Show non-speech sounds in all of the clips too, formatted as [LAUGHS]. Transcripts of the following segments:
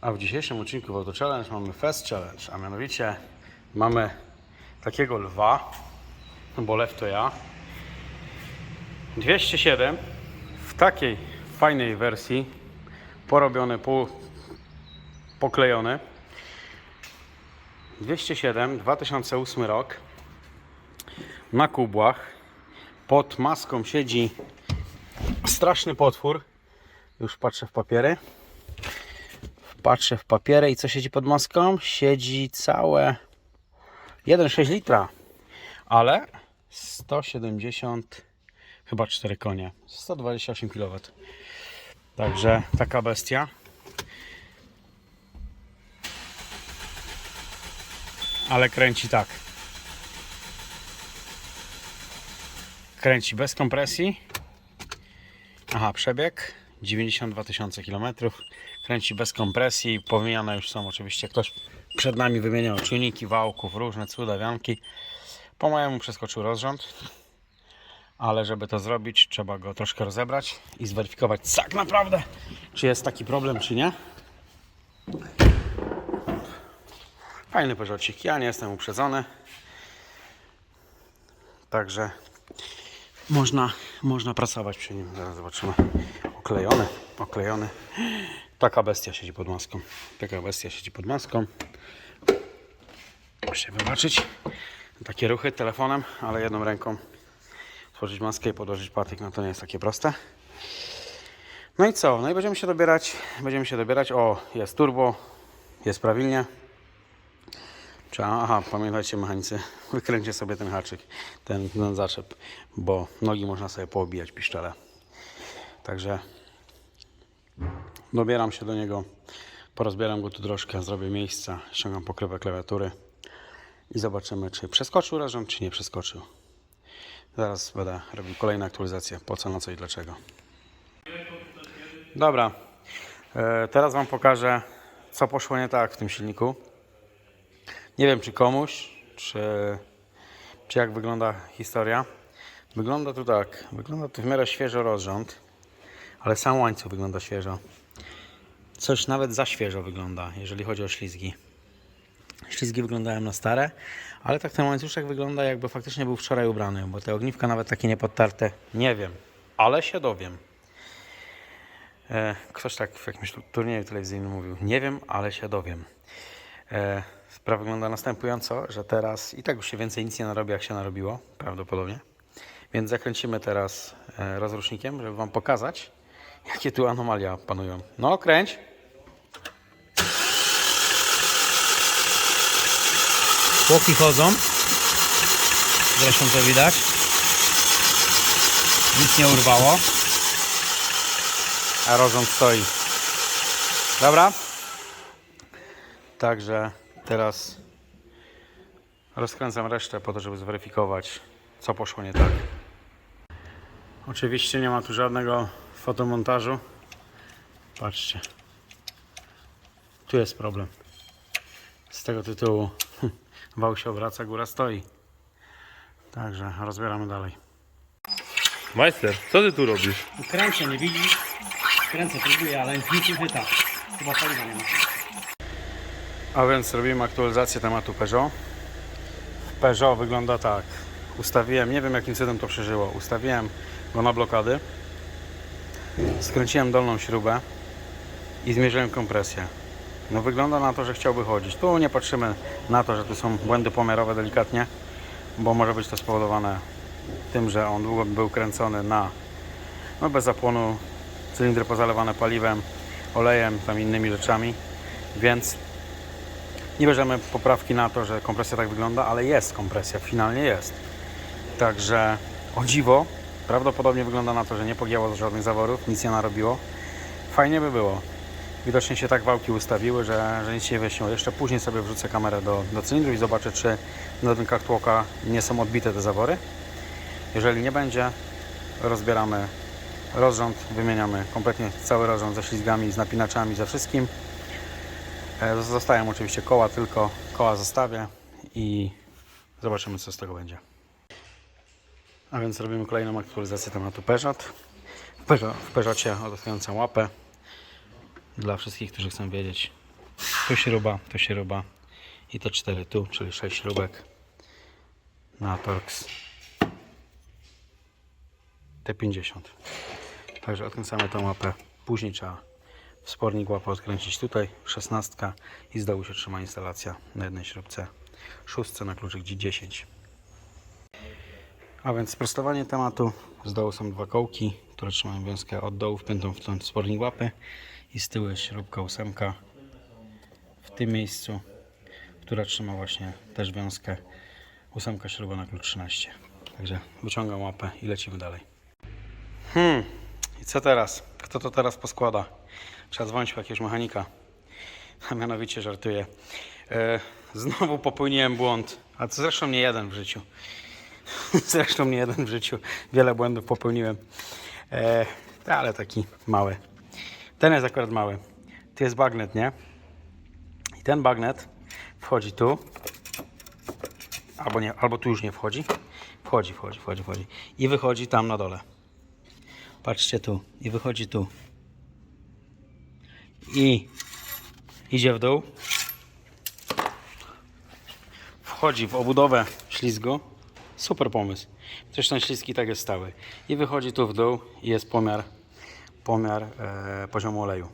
A w dzisiejszym odcinku w Auto Challenge mamy Fest Challenge, a mianowicie mamy takiego lwa, bo lew to ja. 207 w takiej fajnej wersji, porobiony, po, poklejony. 207, 2008 rok, na kubłach. Pod maską siedzi straszny potwór. Już patrzę w papiery. Patrzę w papiery i co siedzi pod maską? Siedzi całe 1,6 litra, ale 170 chyba 4 konie, 128 kW. Także taka bestia. Ale kręci tak. Kręci bez kompresji. Aha, przebieg 92 tysiące kilometrów. Kręci bez kompresji. Powymieniane już są oczywiście. Ktoś przed nami wymieniał czujniki wałków, różne cudawianki. Po mojemu przeskoczył rozrząd. Ale żeby to zrobić, trzeba go troszkę rozebrać i zweryfikować tak naprawdę, czy jest taki problem, czy nie. Fajny Peugeotik. Ja nie jestem uprzedzony. Także można, można pracować przy nim. Zaraz zobaczymy. Oklejony, oklejony. Taka bestia siedzi pod maską. Taka bestia siedzi pod maską. Muszę wybaczyć. Takie ruchy telefonem, ale jedną ręką tworzyć maskę i podłożyć patyk, no to nie jest takie proste. No i co? No i będziemy się dobierać. Będziemy się dobierać. O, jest turbo, jest prawilnie. Trzeba, aha, pamiętajcie mechanicy, [LAUGHS] wykręćcie sobie ten haczyk, ten, ten zaczep, bo nogi można sobie poobijać piszczele. Także dobieram się do niego, porozbieram go tu troszkę, zrobię miejsca, ściągam pokrywę klawiatury i zobaczymy, czy przeskoczył rozrząd, czy nie przeskoczył. Zaraz będę robił kolejne aktualizacje, po co, na co i dlaczego. Dobra, e, teraz Wam pokażę, co poszło nie tak w tym silniku. Nie wiem, czy komuś, czy, czy jak wygląda historia. Wygląda tu tak. Wygląda tu w miarę świeżo rozrząd, ale sam łańcuch wygląda świeżo. Coś nawet za świeżo wygląda, jeżeli chodzi o ślizgi. Ślizgi wyglądają na stare, ale tak ten łańcuszek wygląda jakby faktycznie był wczoraj ubrany, bo te ogniwka nawet takie niepodtarte, nie wiem, ale się dowiem. E, ktoś tak w jakimś tu- turnieju telewizyjnym mówił, nie wiem, ale się dowiem. Sprawa wygląda następująco, że teraz i tak już się więcej nic nie narobi, jak się narobiło, prawdopodobnie. Więc zakręcimy teraz e, rozrusznikiem, żeby Wam pokazać, jakie tu anomalia panują. No, kręć. Tłoki chodzą. Zresztą to widać. Nic nie urwało. A rozrząd stoi. Dobra. Także teraz rozkręcam resztę po to, żeby zweryfikować, co poszło nie tak. Oczywiście nie ma tu żadnego fotomontażu. Patrzcie. Tu jest problem. Z tego tytułu [LAUGHS] wał się obraca, góra stoi. Także rozbieramy dalej. Majster, co ty tu robisz? Kręcę, nie widzisz? Kręcę, próbuję, ale nic nie chyta. Chyba paliwa nie ma. A więc robimy aktualizację tematu Peugeot. Peugeot wygląda tak. Ustawiłem, nie wiem jakim cudem to przeżyło, ustawiłem go na blokady. Skręciłem dolną śrubę i zmierzyłem kompresję. No wygląda na to, że chciałby chodzić. Tu nie patrzymy na to, że tu są błędy pomiarowe delikatnie, bo może być to spowodowane tym, że on długo był kręcony na no bez zapłonu, cylindry pozalewane paliwem, olejem, tam innymi rzeczami, więc nie bierzemy poprawki na to, że kompresja tak wygląda, ale jest kompresja, finalnie jest. Także o dziwo, prawdopodobnie wygląda na to, że nie pogięło żadnych zaworów, nic nie narobiło. Fajnie by było. Widocznie się tak wałki ustawiły, że, że nic się nie. Jeszcze później sobie wrzucę kamerę do, do cylindru i zobaczę, czy na dynkach tłoka nie są odbite te zawory. Jeżeli nie będzie, rozbieramy rozrząd, wymieniamy kompletnie cały rozrząd ze ślizgami, z napinaczami, ze wszystkim. E, Zostają oczywiście koła, tylko koła zostawię i zobaczymy co z tego będzie. A więc robimy kolejną aktualizację tematu Peugeot. W, Peugeot, w Peugeotie odostającą łapę. Dla wszystkich, którzy chcą wiedzieć, Tu śruba, tu śruba i te cztery tu, czyli sześć śrubek na Torx T50. Także odkręcamy tą łapę. Później trzeba wspornik łapę odkręcić tutaj, 16 i z dołu się trzyma instalacja na jednej śrubce, szóstce na kluczyk G10. A więc sprostowanie tematu. Z dołu są dwa kołki, które trzymają wiązkę od dołu wpiętą w ten spornik łapy i z tyłu jest śrubka ósemka w tym miejscu, która trzyma właśnie też wiązkę ósemka śruba na klucz 13. Także wyciągam łapę i lecimy dalej. Hmm, i co teraz? Kto to teraz poskłada? Trzeba dzwonić po jakiegoś mechanika. A mianowicie żartuję. E, znowu popełniłem błąd, a to zresztą nie jeden w życiu. [LAUGHS] Zresztą nie jeden w życiu. Wiele błędów popełniłem. E, ale taki mały. Ten jest akurat mały. Tu jest bagnet, nie? I ten bagnet wchodzi tu. Albo nie, albo tu już nie wchodzi. Wchodzi, wchodzi, wchodzi, wchodzi. I wychodzi tam na dole. Patrzcie tu. I wychodzi tu. I idzie w dół. Wchodzi w obudowę ślizgu. Super pomysł. Zresztą ślizgi tak jest stały. I wychodzi tu w dół i jest pomiar, pomiar e, poziomu oleju.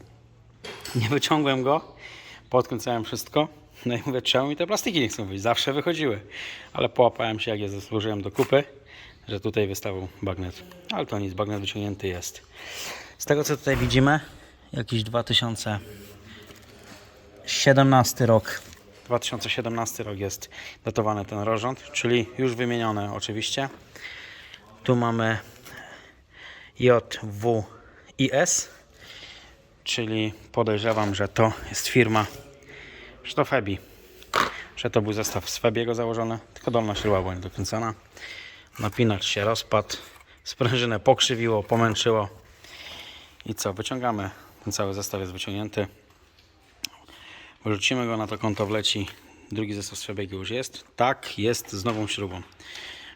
Nie wyciągłem go, podkręcałem wszystko. [LAUGHS] No i mówię, czemu mi te plastiki nie chcą wyjść? Zawsze wychodziły. Ale połapałem się, jak je zasłużyłem do kupy, że tutaj wystawał bagnet. Ale to nic, bagnet wyciągnięty jest. Z tego, co tutaj widzimy, jakiś 2017 rok. 2017 rok jest datowany ten rozrząd, czyli już wymienione oczywiście. Tu mamy JWIS, czyli podejrzewam, że to jest firma, że to Febi, że to był zestaw z Febiego założony, tylko dolna śruba była niedokręcona. Napinacz się rozpadł, sprężynę pokrzywiło, pomęczyło. I co, wyciągamy, ten cały zestaw jest wyciągnięty. Wrzucimy go na to konto wleci. Drugi zestaw z Febiego już jest. Tak, jest z nową śrubą.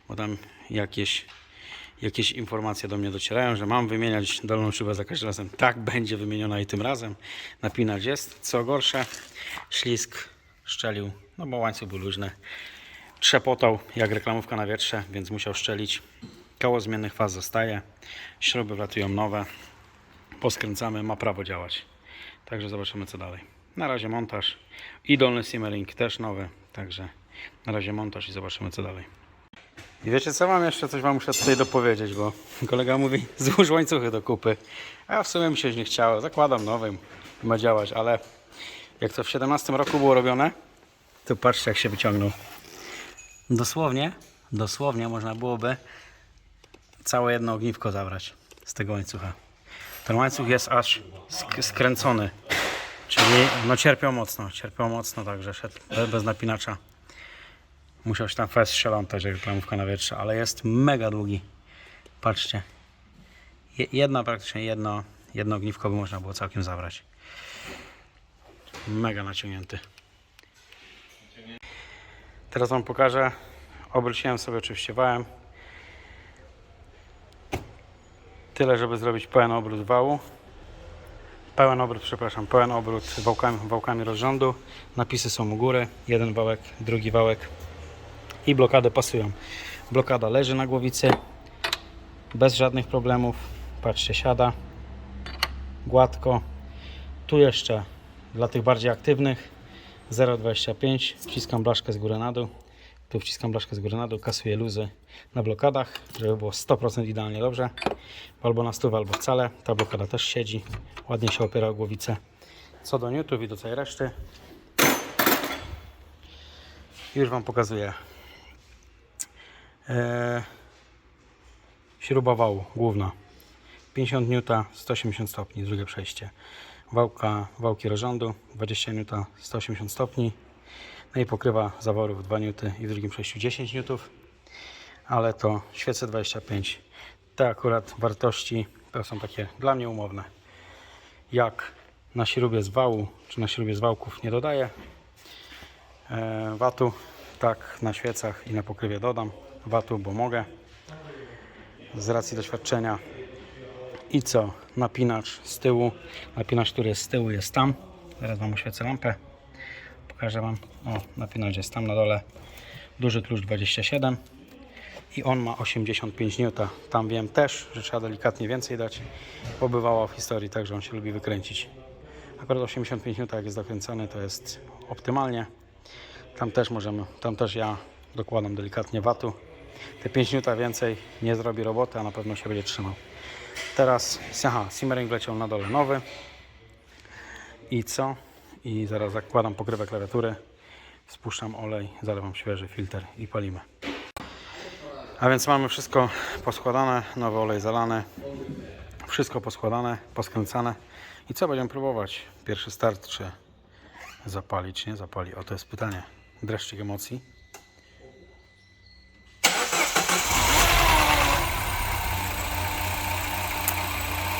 Bo tam jakieś, jakieś informacje do mnie docierają, że mam wymieniać dolną śrubę za każdym razem. Tak, będzie wymieniona i tym razem. Napinać jest. Co gorsze, ślizg szczelił, no bo łańcuch był luźny. Trzepotał jak reklamówka na wietrze, więc musiał szczelić. Koło zmiennych faz zostaje. Śruby wlatują nowe. Poskręcamy, ma prawo działać. Także zobaczymy co dalej. Na razie montaż i dolny simmering też nowy, także na razie montaż i zobaczymy co dalej. I wiecie co, mam jeszcze coś wam muszę tutaj dopowiedzieć, bo [LAUGHS] kolega mówi [LAUGHS] złóż łańcuchy do kupy, a ja w sumie mi się nie chciało, zakładam nowym ma działać, ale jak to w 17 roku było robione, to patrzcie jak się wyciągnął. Dosłownie, dosłownie można byłoby całe jedno ogniwko zabrać z tego łańcucha. Ten łańcuch jest aż sk- skręcony. Czyli no cierpiał mocno, cierpiał mocno, także szedł be- bez napinacza. Musiał się tam fest strzelątać, jak reklamówka na wietrze, ale jest mega długi. Patrzcie. Je- Jedno, praktycznie jedno, jedno ogniwko by można było całkiem zabrać. Mega naciągnięty. Teraz Wam pokażę. Obróciłem sobie oczywiście wałem. Tyle, żeby zrobić pełen obrót wału. Pełen obrót, przepraszam, pełen obrót wałkami, wałkami rozrządu. Napisy są u góry. Jeden wałek, drugi wałek. I blokady pasują. Blokada leży na głowicy. Bez żadnych problemów. Patrzcie, siada. Gładko. Tu jeszcze dla tych bardziej aktywnych 0,25. Wciskam blaszkę z góry na dół. Tu wciskam blaszkę z góry na dół. Kasuję luzy na blokadach, żeby było 100% idealnie dobrze albo na stówę, albo wcale. Ta blokada też siedzi, ładnie się opiera o głowicę. Co do newtów i do całej reszty, już Wam pokazuję. Eee, śruba wału główna 50 N, 180 stopni, drugie przejście. Wałka, wałki rozrządu 20 N, 180 stopni. No i pokrywa zaworów 2 N i w drugim przejściu 10 N ale to świece 25. Te akurat wartości to są takie dla mnie umowne. Jak na śrubie z wału, czy na śrubie z wałków nie dodaję e, watu, tak na świecach i na pokrywie dodam watu, bo mogę z racji doświadczenia. I co? Napinacz z tyłu. Napinacz, który jest z tyłu jest tam. Teraz Wam oświecę lampę. Pokażę Wam. O, napinacz jest tam na dole. Duży klucz 27 i on ma 85 N. Tam wiem też, że trzeba delikatnie więcej dać. Pobywało w historii tak, że on się lubi wykręcić. Akurat 85 N jak jest dokręcony to jest optymalnie. Tam też możemy, tam też ja dokładam delikatnie watu. Te 5 N więcej nie zrobi roboty, a na pewno się będzie trzymał. Teraz, aha, simmering wleciał na dole nowy. I co? I zaraz zakładam pokrywę klawiatury, spuszczam olej, zalewam świeży filtr i palimy. A więc mamy wszystko poskładane, nowy olej zalany, wszystko poskładane, poskręcane. I co będziemy próbować? Pierwszy start, czy zapali, czy nie zapali? O, to jest pytanie. Dreszczyk emocji.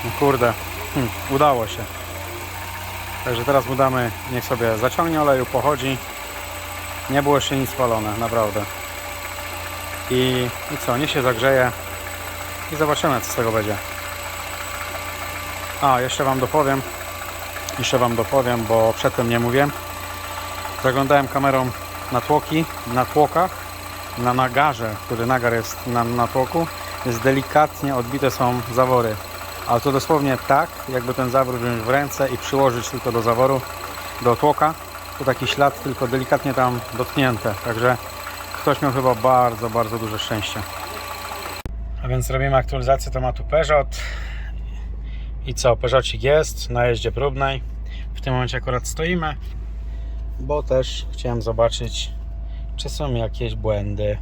No kurde, hm, udało się. Także teraz mu damy, niech sobie zaciągnie oleju, pochodzi. Nie było jeszcze nic spalone, naprawdę. I, I co, niech się zagrzeje i zobaczymy co z tego będzie. A, jeszcze Wam dopowiem, jeszcze Wam dopowiem, bo przedtem nie mówię. Zaglądałem kamerą na tłoki, na tłokach, na nagarze, który nagar jest na, na tłoku, jest delikatnie odbite są zawory. Ale to dosłownie tak, jakby ten zawór wziąć w ręce i przyłożyć tylko do zaworu, do tłoka. To taki ślad tylko delikatnie tam dotknięte. Także ktoś miał chyba bardzo, bardzo duże szczęście. A więc robimy aktualizację tematu Peugeot. I co, Peugeotik jest na jeździe próbnej. W tym momencie akurat stoimy, bo też chciałem zobaczyć, czy są jakieś błędy.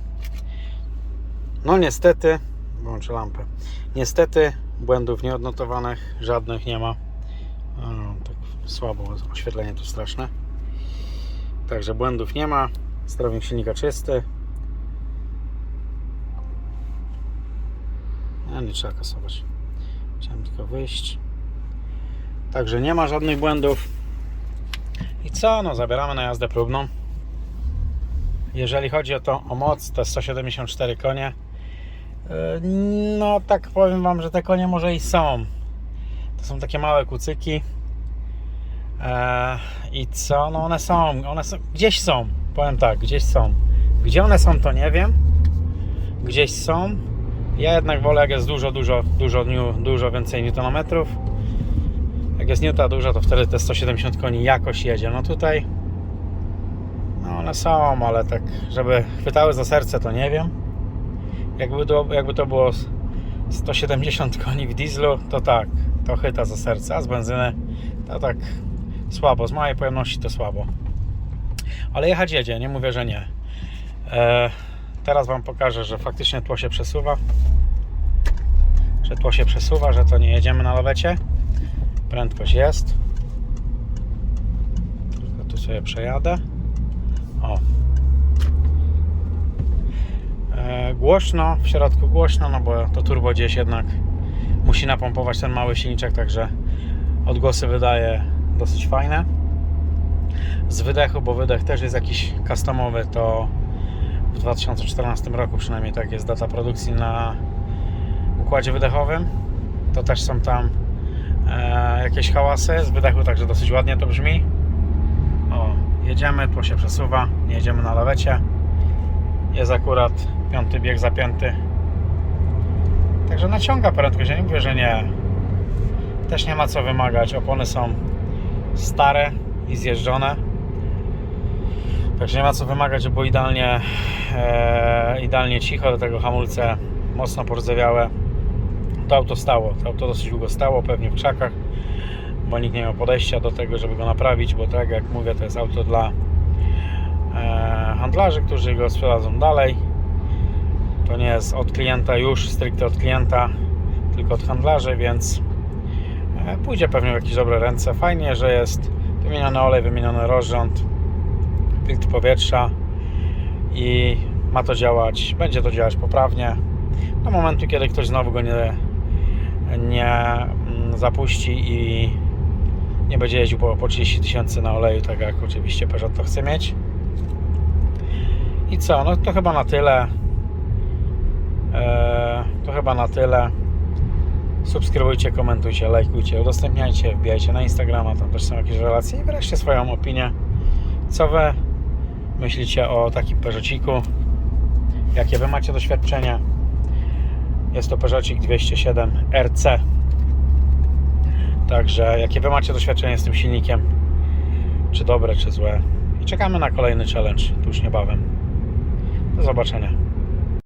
No niestety, włączę lampę. Niestety błędów nieodnotowanych, żadnych nie ma. O, tak słabo, oświetlenie tu straszne. Także błędów nie ma. Sterownik silnika czysty. A nie trzeba kasować. Chciałem tylko wyjść. Także nie ma żadnych błędów. I co? No, zabieramy na jazdę próbną. Jeżeli chodzi o to o moc, to 174 konie. Yy, No, tak powiem Wam, że te konie może i są. To są takie małe kucyki. Eee, I co? No one są, one są, gdzieś są, powiem tak, gdzieś są. Gdzie one są, to nie wiem. Gdzieś są. Ja jednak wolę, jak jest dużo, dużo, dużo, dużo więcej newtonometrów. Jak jest newta dużo, to wtedy te 170 koni jakoś jedzie. No tutaj, no one są, ale tak, żeby chwytały za serce, to nie wiem. Jakby to, jakby to było 170 koni w dieslu, to tak, to chyta za serce, a z benzyny to tak słabo, z małej pojemności to słabo. Ale jechać jedzie, nie mówię, że nie. E, teraz Wam pokażę, że faktycznie tło się przesuwa. Że tło się przesuwa, że to nie jedziemy na lawecie. Prędkość jest. Tylko tu sobie przejadę. O, głośno, w środku głośno, no bo to turbo gdzieś jednak musi napompować ten mały silniczek, także odgłosy wydaje dosyć fajne. Z wydechu, bo wydech też jest jakiś customowy, to w 2014 roku przynajmniej tak jest data produkcji na układzie wydechowym. To też są tam e, jakieś hałasy z wydechu, także dosyć ładnie to brzmi. O, jedziemy, tło się przesuwa, nie jedziemy na lawecie. Jest akurat piąty bieg zapięty. Także naciąga prędkość, ja nie mówię, że nie. Też nie ma co wymagać. Opony są stare i zjeżdżone. Także nie ma co wymagać, było idealnie, e, idealnie cicho. Do tego hamulce mocno porzewiałe. To auto stało. To auto dosyć długo stało, pewnie w krzakach, bo nikt nie miał podejścia do tego, żeby go naprawić, bo tak jak mówię, to jest auto dla e, handlarzy, którzy go sprzedadzą dalej. To nie jest od klienta już, stricte od klienta, tylko od handlarzy, więc e, pójdzie pewnie w jakieś dobre ręce. Fajnie, że jest wymieniony olej, wymieniony rozrząd, filtr powietrza i ma to działać, będzie to działać poprawnie do momentu, kiedy ktoś znowu go nie, nie mm, zapuści i nie będzie jeździł po, po 30 tysięcy na oleju, tak jak oczywiście Peugeot to chce mieć. I co? No to chyba na tyle. Eee, to chyba na tyle. Subskrybujcie, komentujcie, lajkujcie, udostępniajcie, wbijajcie na Instagrama, tam też są jakieś relacje i wreszcie swoją opinię, Co wy myślicie o takim Peugeotiku? Jakie wy macie doświadczenia? Jest to Peugeotik 207 RC. Także jakie wy macie doświadczenie z tym silnikiem? Czy dobre, czy złe? I czekamy na kolejny challenge tuż niebawem. Do zobaczenia.